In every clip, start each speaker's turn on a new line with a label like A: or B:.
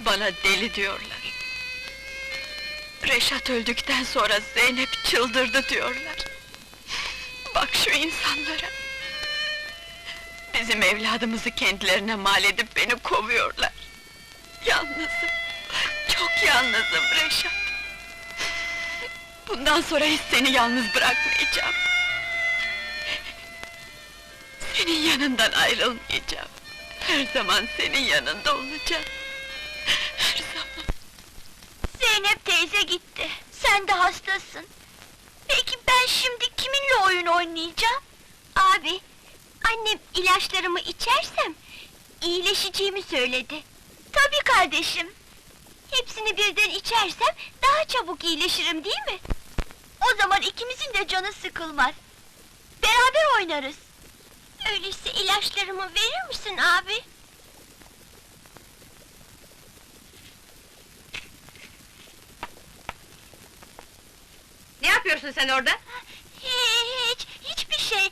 A: bana deli diyorlar. Reşat öldükten sonra Zeynep çıldırdı diyorlar. Bak şu insanlara. Bizim evladımızı kendilerine mal edip beni kovuyorlar. Yalnızım, çok yalnızım Reşat. Bundan sonra hiç seni yalnız bırakmayacağım. Senin yanından ayrılmayacağım. Her zaman senin yanında olacağım. Her zaman.
B: Zeynep teyze gitti. Sen de hastasın. Peki ben şimdi kiminle oyun oynayacağım? Abi, annem ilaçlarımı içersem iyileşeceğimi söyledi. Tabii kardeşim. Hepsini birden içersem daha çabuk iyileşirim değil mi? O zaman ikimizin de canı sıkılmaz. Beraber oynarız. Öyleyse ilaçlarımı verir misin abi?
C: Ne yapıyorsun sen orada?
B: Hiç, hiçbir şey.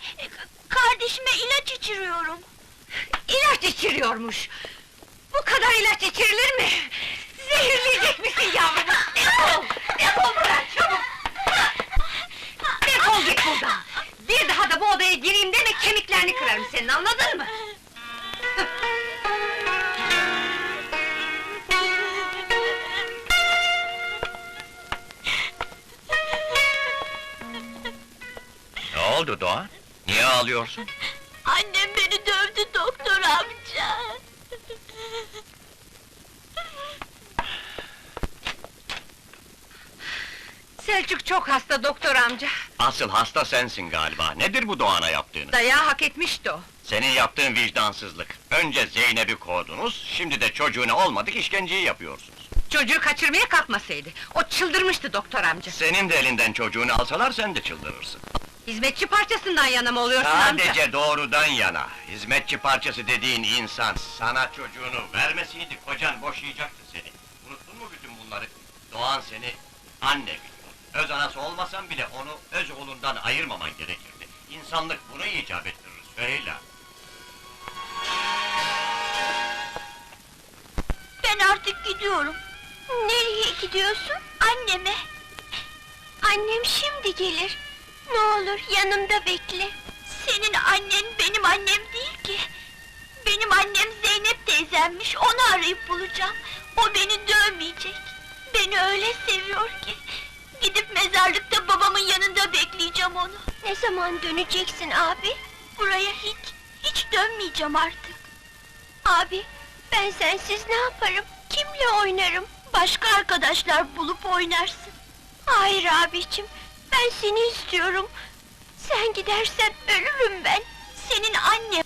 B: Kardeşime ilaç içiriyorum.
C: İlaç içiriyormuş! Bu kadar ilaç içirilir mi? Zehirleyecek misin yavrumu? Defol! Defol buradan çabuk! Defol git buradan! Bir daha da bu odaya gireyim deme kemiklerini kırarım senin anladın mı?
D: Oldu Doğan? Niye ağlıyorsun?
B: Annem beni dövdü doktor amca.
C: Selçuk çok hasta doktor amca.
D: Asıl hasta sensin galiba. Nedir bu Doğan'a yaptığını?
C: Dayağı hak etmişti o.
D: Senin yaptığın vicdansızlık. Önce Zeynep'i kovdunuz, şimdi de çocuğuna olmadık işkenceyi yapıyorsunuz.
C: Çocuğu kaçırmaya kalkmasaydı. O çıldırmıştı doktor amca.
D: Senin de elinden çocuğunu alsalar sen de çıldırırsın.
C: Hizmetçi parçasından yana mı oluyorsun amca?
D: Sadece doğrudan yana. Hizmetçi parçası dediğin insan sana çocuğunu vermeseydi kocan boşayacaktı seni. Unuttun mu bütün bunları? Doğan seni anne biliyor. Öz anası olmasan bile onu öz oğlundan ayırmaman gerekirdi. İnsanlık bunu icap ettirir Süheyla.
B: Ben artık gidiyorum. Nereye gidiyorsun? Anneme. Annem şimdi gelir. Ne olur yanımda bekle. Senin annen benim annem değil ki. Benim annem Zeynep teyzemmiş, onu arayıp bulacağım. O beni dövmeyecek. Beni öyle seviyor ki. Gidip mezarlıkta babamın yanında bekleyeceğim onu. Ne zaman döneceksin abi? Buraya hiç, hiç dönmeyeceğim artık. Abi, ben sensiz ne yaparım? Kimle oynarım? Başka arkadaşlar bulup oynarsın. Hayır abicim, ben seni istiyorum. Sen gidersen ölürüm ben. Senin annen